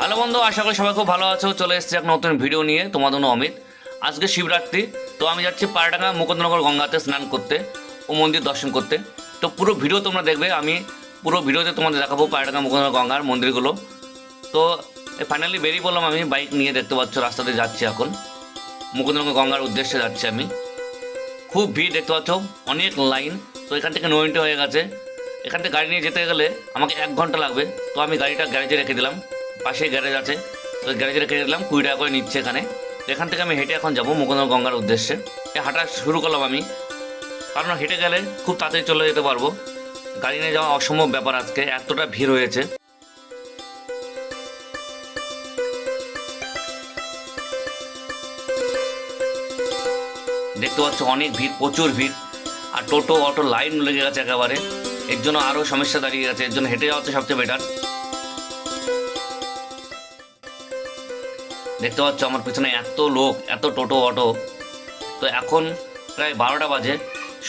Hello বন্ধু, আশা করি সবাই খুব ভালো আছো। চলে এসেছি এক নতুন ভিডিও নিয়ে, তোমাদের জন্য অমিত। আজকে শিবরাত্রি, তো আমি যাচ্ছি পায়রাডাঙ্গা মুকুন্দনগর গঙ্গাতে স্নান করতে ও মন্দির দর্শন করতে। তো পুরো ভিডিও তোমরা দেখবে, আমি পুরো ভিডিওতে তোমাদের দেখাবো পায়রাডাঙ্গা মুকুন্দনগর গঙ্গার মন্দিরগুলো। তো ফাইনালি বেরিয়ে পড়লাম আমি বাইক নিয়ে দেখতে পাচ্ছ রাস্তাতে যাচ্ছি এখন। মুকুন্দনগর গঙ্গার উদ্দেশ্যে যাচ্ছি আমি। খুব ভিড় দেখতে পাচ্ছ, অনেক লাইন তো এখান থেকে নয়নটি হয়ে গেছে। এখান থেকে গাড়ি নিয়ে যেতে গেলে আমাকে এক ঘণ্টা লাগবে, তো আমি গাড়িটা গ্যারেজে রেখে দিলাম। পাশেই গ্যারেজ আছে। তো গ্যারেজে রেখে দিলাম কুড়ি টাকা করে নিচ্ছে এখানে। এখান থেকে আমি হেঁটে এখন যাব মুকুন্দ গঙ্গার উদ্দেশ্যে। হাঁটা শুরু করলাম আমি। কারণ হেঁটে গেলে খুব তাড়াতাড়ি চলে যেতে পারব। গাড়ি নিয়ে যাওয়া অসম্ভব ব্যাপার আজকে, এতটা ভিড় হয়েছে। দেখতে পাচ্ছ অনেক ভিড়, প্রচুর ভিড়। আর টোটো, অটো, লাইন লেগে গেছে একেবারে। এর জন্য আরও সমস্যা দাঁড়িয়ে গেছে এর জন্য হেঁটে যাওয়া হচ্ছে সবচেয়ে বেটার দেখতে পাচ্ছ আমার পিছনে এত লোক, এত টোটো, অটো। তো এখন প্রায় বারোটা বাজে।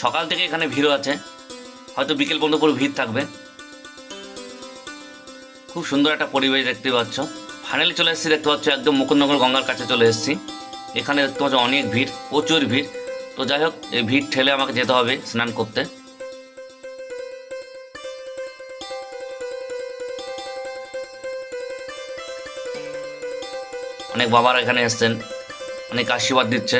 সকাল থেকে এখানে ভিড় আছে। হয়তো বিকেল পর্যন্ত পুরো ভিড় থাকবে। খুব সুন্দর একটা পরিবেশ দেখতে পাচ্ছ। ফাইনালি চলে এসেছি, দেখতে পাচ্ছ একদম মুকুন্দনগর গঙ্গার কাছে চলে এসেছি। এখানে দেখতে পাচ্ছ অনেক ভিড়, প্রচুর ভিড়। তো যাই হোক, এই ভিড় ঠেলে আমাকে যেতে হবে স্নান করতে। অনেক বাবারা এখানে এসছেন, অনেক আশীর্বাদ দিচ্ছে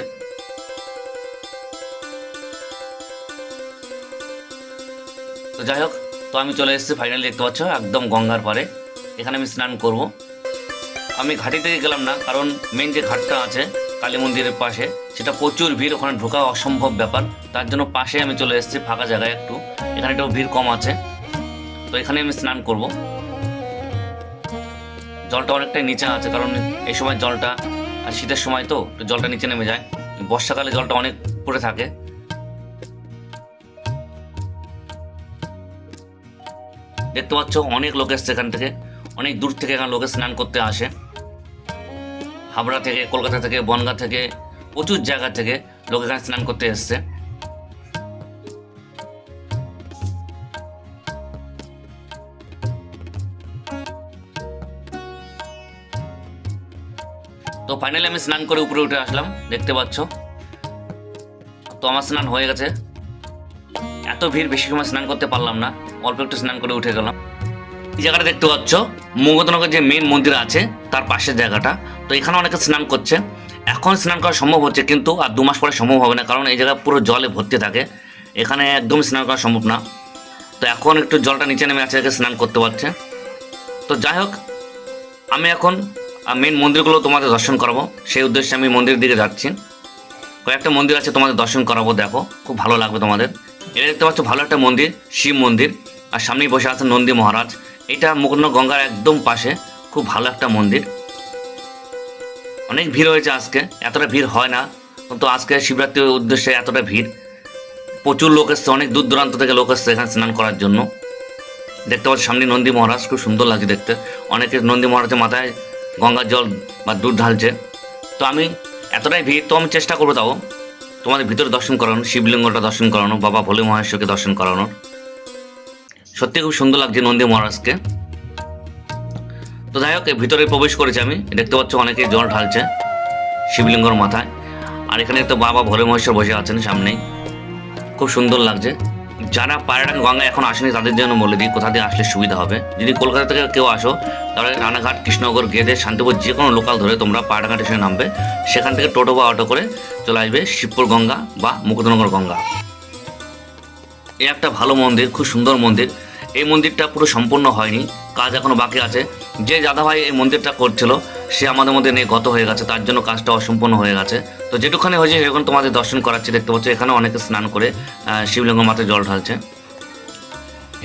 তো যাই হোক, তো আমি চলে এসেছি ফাইনালি দেখতে পাচ্ছ, একদম গঙ্গার পারে এখানে আমি স্নান করব। আমি ঘাটি থেকে গেলাম না, কারণ মেন যে ঘাটটা আছে, কালী মন্দিরের পাশে, সেটা প্রচুর ভিড়, ওখানে ঢোকা অসম্ভব ব্যাপার। তার জন্য পাশে আমি চলে এসেছি, ফাঁকা জায়গায় একটু। এখানে একটু ভিড় কম আছে। তো এখানে আমি স্নান করব। জলটা অনেকটাই নিচে আছে, কারণ এই সময় জলটা, আর শীতের সময় তো জলটা নিচে নেমে যায়। বর্ষাকালে জলটা অনেক পড়ে থাকে। দেখতে পাচ্ছ, অনেক লোক এসছে এখান থেকে। অনেক দূর থেকে এখানে লোকে স্নান করতে আসে। হাবড়া থেকে, কলকাতা থেকে, বনগাঁ থেকে, প্রচুর জায়গা থেকে লোক এখানে স্নান করতে এসছে। তো ফাইনালি আমি স্নান করে উপরে উঠে আসলাম, দেখতে পাচ্ছ। তো আমার স্নান হয়ে গেছে। এত ভিড়, বেশি সময় স্নান করতে পারলাম না। অল্প একটু স্নান করে উঠে গেলাম। এই জায়গাটা দেখতে পাচ্ছ মঙ্গতনগর যে মেন মন্দির আছে, তার পাশের জায়গাটা। তো এখানে অনেকে স্নান করছে। এখন স্নান করা সম্ভব হচ্ছে, কিন্তু আর দু মাস পরে সম্ভব হবে না, কারণ এই জায়গা পুরো জলে ভর্তি থাকে। এখানে একদম স্নান করা সম্ভব না। তো এখন একটু জলটা নিচে নেমে আছে স্নান করতে পারছে। তো যাই হোক, আমি এখন মেন মন্দিরগুলো তোমাদের দর্শন করাবো। সেই উদ্দেশ্যে আমি মন্দিরের দিকে যাচ্ছি। কয়েকটা মন্দির আছে তোমাদের দর্শন করাবো, দেখো। খুব ভালো লাগবে তোমাদের। এটা দেখতে পাচ্ছ ভালো একটা মন্দির, শিব মন্দির। আর সামনেই বসে আছেন নন্দী মহারাজ। এটা মুকুন্দ গঙ্গার একদম পাশে। খুব ভালো একটা মন্দির। অনেক ভিড় হয়েছে আজকে। এতটা ভিড় হয় না। কিন্তু আজকে শিবরাত্রির উদ্দেশ্যে এতটা ভিড়। প্রচুর লোক এসছে, অনেক দূর দূরান্ত থেকে লোক এসছে এখানে স্নান করার জন্য। দেখতে পাচ্ছ সামনে নন্দী মহারাজ, খুব সুন্দর লাগছে দেখতে। অনেকে নন্দী মহারাজের মাথায় গঙ্গার জল বা দুধ ঢালছে। তো আমি এতটাই ভিড় তো আমি চেষ্টা করব তাও তোমাদের ভিতরে দর্শন করানো শিবলিঙ্গটা দর্শন করানো বাবা ভোলে মহেশ্বরকে দর্শন করানোর। সত্যি খুব সুন্দর লাগছে নন্দী মহারাজকে। তো যাই হোক ভিতরে প্রবেশ করেছি আমি। দেখতে পাচ্ছ অনেকে জল ঢালছে শিবলিঙ্গর মাথায়। আর এখানে তো বাবা ভোলে মহেশ্বর বসে আছেন সামনেই। খুব সুন্দর লাগছে। যারা পায়রাডাং গঙ্গা এখন আসেনি, তাদের জন্য বলে দিই কোথা দিয়ে আসলে সুবিধা হবে? যদি কলকাতা থেকে কেউ আসো, তাহলে রানাঘাট, কৃষ্ণনগর গেদে শান্তিপুর যে কোনো লোকাল ধরে তোমরা পায়রাঘাট এসে নামবে। সেখান থেকে টোটো বা অটো করে চলে আসবে শিবপুর গঙ্গা বা মুকুন্দনগর গঙ্গা। এই একটা ভালো মন্দির, খুব সুন্দর মন্দির। এই মন্দিরটা পুরো সম্পূর্ণ হয়নি, কাজ এখনও বাকি আছে। যে দাদাভাই এই মন্দিরটা করছিল সে আমাদের মধ্যে নেই গত হয়ে গেছে, তার জন্য কাজটা অসম্পূর্ণ হয়ে গেছে। তো যেটুখানি হয়েছে এখন তোমাদের দর্শন করাচ্ছি, দেখতে পাচ্ছ এখানে অনেকে স্নান করে শিবলিঙ্গ মাথায় জল ঢালছে।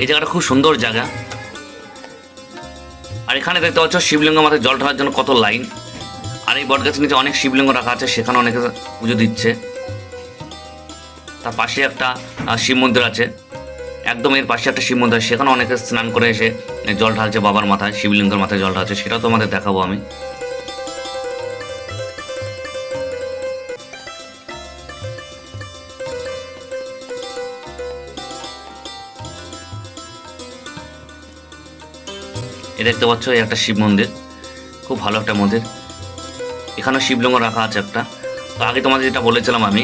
এই জায়গাটা খুব সুন্দর জায়গা। আর এখানে দেখতে পাচ্ছ শিবলিঙ্গ মাথায় জল ঢালার জন্য কত লাইন। আর এই বটগাছের নিচে অনেক শিবলিঙ্গ রাখা আছে, সেখানে অনেকে পুজো দিচ্ছে। তার পাশে একটা শিব মন্দির আছে। একদম এর পাশে একটা শিব মন্দির সেখানে অনেকে স্নান করে এসে জল ঢালছে বাবার মাথায়, শিবলিঙ্গের মাথায় জল ঢালছে, সেটাও তোমাদের দেখাবো আমি। এ দেখতে পাচ্ছ একটা শিব মন্দির। খুব ভালো একটা মন্দির। এখানেও শিবলিঙ্গ রাখা আছে একটা। তো আগে তোমাদের যেটা বলেছিলাম আমি,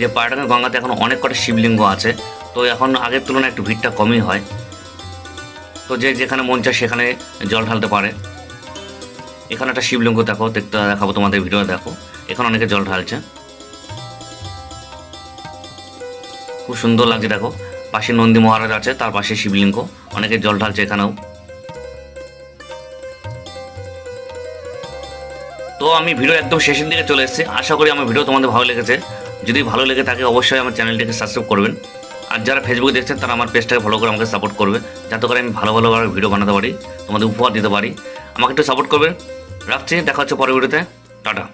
যে পায়রাঙ্গা গঙ্গাতে এখন অনেক কটা শিবলিঙ্গ আছে। তো এখন আগের তুলনায় একটু ভিড়টা কমই হয়। তো যে যেখানে মন চায় সেখানে জল ঢালতে পারে। এখানে একটা শিবলিঙ্গ দেখো, দেখতে দেখাবো তোমাদের ভিডিও দেখো। এখানে অনেকে জল ঢালছে। খুব সুন্দর লাগছে দেখো। পাশে নন্দী মহারাজ আছে, তার পাশে শিবলিঙ্গ। অনেকে জল ঢালছে এখানেও। তো আমি ভিডিও একদম শেষের দিকে চলে এসেছি। আশা করি আমার ভিডিও তোমাদের ভালো লেগেছে। যদি ভালো লেগে থাকে অবশ্যই আমার চ্যানেলটিকে সাবস্ক্রাইব করবেন। আর যারা ফেসবুকে দেখছেন, তারা আমার পেজটাকে ফলো করে আমাকে সাপোর্ট করবে। যাতে করে আমি ভালো ভালোভাবে ভিডিও বানাতে পারি, তোমাদের উপহার দিতে পারি। আমাকে একটু সাপোর্ট করবে। রাখছি, দেখা হচ্ছে পরের ভিডিওতে টাটা।